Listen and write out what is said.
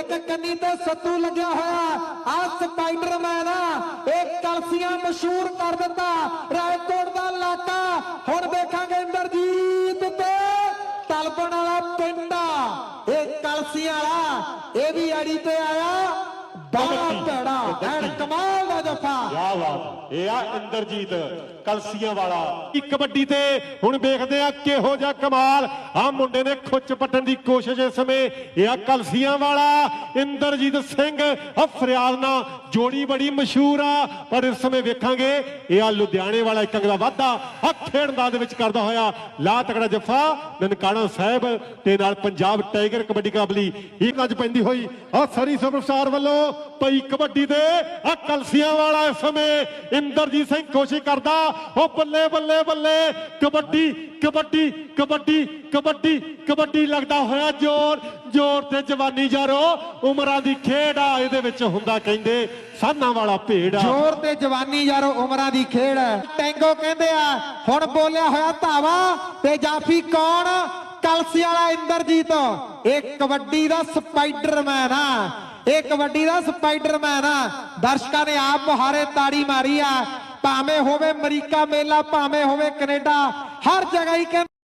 ਇੱਕ ਕੰਨੀ ਤੇ ਸੱਤੂ ਲੱਗਿਆ ਹੋਇਆ। ਆ ਸਪਾਈਡਰਮੈਨ ਆ। ਇਹ ਕਲਸੀਆਂ ਮਸ਼ਹੂਰ ਕਰ ਦਿੱਤਾ। ਰਾਏਕੋਟ ਦਾ ਇਲਾਕਾ। ਹੁਣ ਵੇਖਾਂਗੇ ਇੰਦਰਜੀਤ ਤੇ ਤਲਪਣ ਵਾਲਾ ਪਿੰਡ ਆ। ਇਹ ਕਲਸੀਆਂ ਵਾਲਾ। ਇਹ ਵੀ ਅੜੀ ਤੇ ਆਇਆ। ਬੜਾ ਭੈੜਾ। ਐਨ ਕਮਾਲ ਦਾ ਜਫਾ। ਕਿਆ ਬਾਤ ਇਹ ਆ ਇੰਦਰਜੀਤ ਕਲਸੀਆਂ ਵਾਲਾ। ਇੱਕ ਕਬੱਡੀ ਤੇ ਹੁਣ ਵੇਖਦੇ ਆ ਕਿਹੋ ਜਿਹਾ ਕਮਾਲ। ਆ ਮੁੰਡੇ ਨੇ ਖੁੱਚ ਪੱਟਣ ਦੀ ਕੋਸ਼ਿਸ਼ ਇਸ ਸਮੇਂ। ਇਹ ਆ ਕਲਸੀਆਂ ਵਾਲਾ ਇੰਦਰਜੀਤ ਸਿੰਘ ਆ ਫਰਿਆਦਨਾ ਜੋੜੀ ਬੜੀ ਮਸ਼ਹੂਰ ਆ। ਪਰ ਇਸ ਸਮੇਂ ਵੇਖਾਂਗੇ, ਇਹ ਆ ਲੁਧਿਆਣੇ ਵਾਲਾ ਇੱਕ ਅੰਗ ਵਾਧਾ ਆ ਖੇਡਦਾ ਦੇ ਵਿੱਚ ਕਰਦਾ ਹੋਇਆ। ਲਾ ਤਕੜਾ ਜੱਫਾ ਨਨਕਾਣਾ ਸਾਹਿਬ ਤੇ ਨਾਲ ਪੰਜਾਬ ਟਾਈਗਰ ਕਬੱਡੀ ਕਾਬਲੀ ਇੱਕ ਅੱਜ ਪੈਂਦੀ ਹੋਈ। ਆ ਸਰੀ ਸੁਪਰਸਟਾਰ ਵੱਲੋਂ ਪਈ ਕਬੱਡੀ ਦੇ ਆ ਕਲਸੀਆਂ ਵਾਲਾ ਇਸ ਸਮੇਂ। ਇੰਦਰਜੀਤ ਸਿੰਘ ਕੋਸ਼ਿਸ਼ ਕਰਦਾ, ਉਹ ਬੱਲੇ ਬੱਲੇ ਬੱਲੇ ਕਬੱਡੀ ਕਬੱਡੀ ਕਬੱਡੀ ਕਬੱਡੀ ਕਬੱਡੀ ਲੱਗਦਾ ਹੋਇਆ ਜ਼ੋਰ ਜ਼ੋਰ ਤੇ ਜਵਾਨੀ ਯਾਰੋ, ਉਮਰਾਂ ਦੀ ਖੇਡ ਆ, ਇਹਦੇ ਵਿੱਚ ਹੁੰਦਾ ਕਹਿੰਦੇ ਸਾਨਾ ਵਾਲਾ ਭੇਡ ਆ। ਜ਼ੋਰ ਤੇ ਜਵਾਨੀ ਯਾਰੋ, ਉਮਰਾਂ ਦੀ ਖੇਡ ਟੈਂਗੋ ਕਹਿੰਦੇ ਆ, ਹੁਣ ਬੋਲਿਆ ਹੋਇਆ ਧਾਵਾ ਤੇ ਜਾਫੀ ਕੌਣ? ਕਲਸੀ ਵਾਲਾ ਇੰਦਰਜੀਤ। ਇਹ ਕਬੱਡੀ ਦਾ ਸਪਾਈਡਰਮੈਨ ਆ। ਇਹ ਕਬੱਡੀ ਦਾ ਸਪਾਈਡਰਮੈਨ ਆ। ਦਰਸ਼ਕਾਂ ਨੇ ਆਪ ਮੁਹਾਰੇ ਤਾੜੀ ਮਾਰੀ ਆ। ਭਾਵੇਂ ਹੋਵੇ ਅਮਰੀਕਾ ਮੇਲਾ, ਭਾਵੇਂ ਹੋਵੇ ਕੈਨੇਡਾ ਹਰ ਜਗ੍ਹਾ ਹੀ ਕਹਿੰਦੇ